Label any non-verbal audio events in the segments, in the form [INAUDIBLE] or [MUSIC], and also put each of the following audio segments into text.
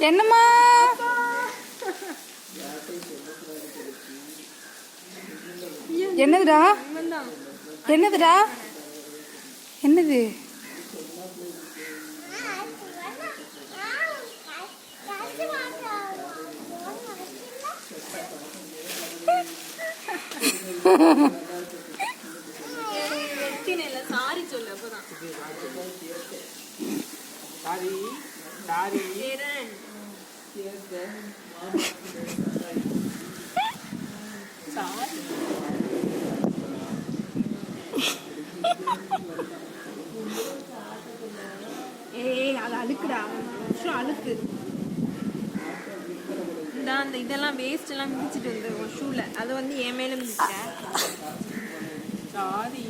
என்னம்மா? என்னதுடா? என்னதுடா? என்னது? சாரி [LAUGHS] சாரி சாரி ஏய் அது அழுக்குடா. அழுக்கு. இதான் அந்த இதெல்லாம் வேஸ்ட் எல்லாம் மிதிச்சிட்டு வந்துருவோம் ஷூல அதை வந்து என் மேல மிதிச்சிட்டேன் சாரி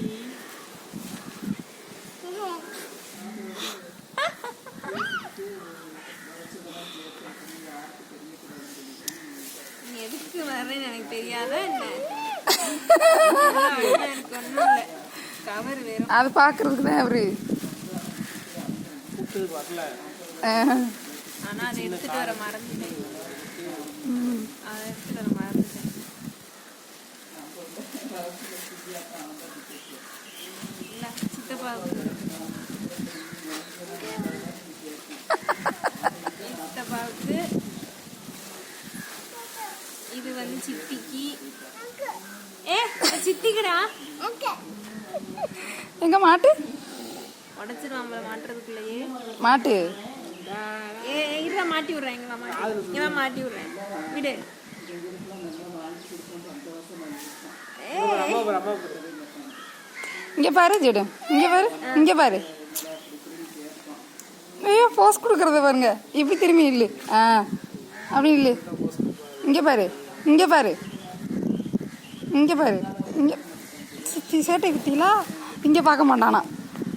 எதுக்கு வர்றேன்னு எனக்கு தெரியாதா என்ன எனக்கு ஒண்ணும் இல்ல கவர் வேறும் அது பார்க்கறதுக்கு தான் அவரு கூப்பிட்டது வரல ஆஹ். ஆனா அதை எடுத்துட்டு வர மறந்துட்டேன். அதை எடுத்துட்டு வர மறந்துட்டேன். இல்ல சித்தப்பாவுக்கு. வந்து சித்திக்கு. ஏ சித்திக்குடா. எங்க மாட்டு? உடச்சிருவாங்கள மாட்டுறதுக்குள்ளேயே. மாட்டு. ஏ இதான் மாட்டி விடுறேன் இங்க மாட்டி இவன் மாட்டி விடுறேன். விடு. இங்க பாரு ஜெடு. இங்க பாரு இங்க பாரு. ஐயோ போஸ் கொடுக்கறத பாருங்க. இப்படி திரும்பி இல்லை ஆ அப்படி இல்லை இங்க பாரு. இங்கே பாரு. இங்கே பாரு. இங்கே சேட்டை குத்திங்களா இங்கே பார்க்க மாட்டானா?